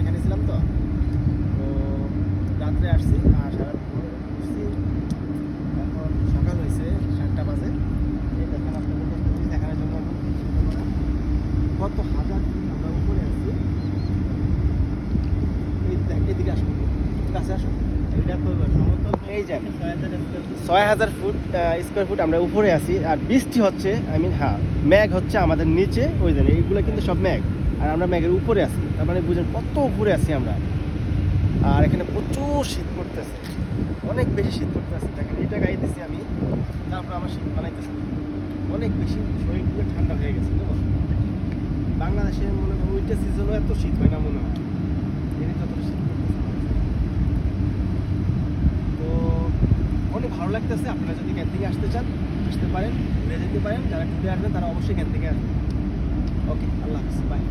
এখানে ছিলাম তো। তো রাত্রে আসছি, আর সারা ভোর ঘুরছি এখন সকাল হয়েছে সাতটা বাজে। এই দেখেন আপনাদের কত দেখানোর জন্য কত হাজার আমরা উপরে এই এদিকে আসুন কাছে ছয় হাজার ফুট স্কোয়ার ফুট আমরা উপরে আছি আর বৃষ্টি হচ্ছে আই মিন হ্যাঁ ম্যাঘ হচ্ছে আমাদের নিচে ওই জন্য এইগুলো কিন্তু সব ম্যাঘ আর আমরা ম্যাঘের উপরে আছি তার মানে বুঝেন কত উপরে আছি আমরা। আর এখানে প্রচুর শীত পড়তেছে অনেক বেশি শীত পড়তেছে। দেখেন এটা গাই দিছি আমি তারপর আমার শীত বানাইতেছে। অনেক বেশি শরীর ঠান্ডা হয়ে গেছে? বাংলাদেশে মনে করো ওইটা সিজনও এত শীত হয় না মনে হয় এমনি যতটা শীত পড়তেছে তো অনেক ভালো লাগতেছে, আপনারা যদি ক্যান থেকে আসতে চান, আসতে পারেন, ঘুরে যেতে পারেন, যারা ঘুরে আসবেন তারা অবশ্যই ক্যান থেকে আসবেন। ওকে, আল্লাহ হাফিজ বাই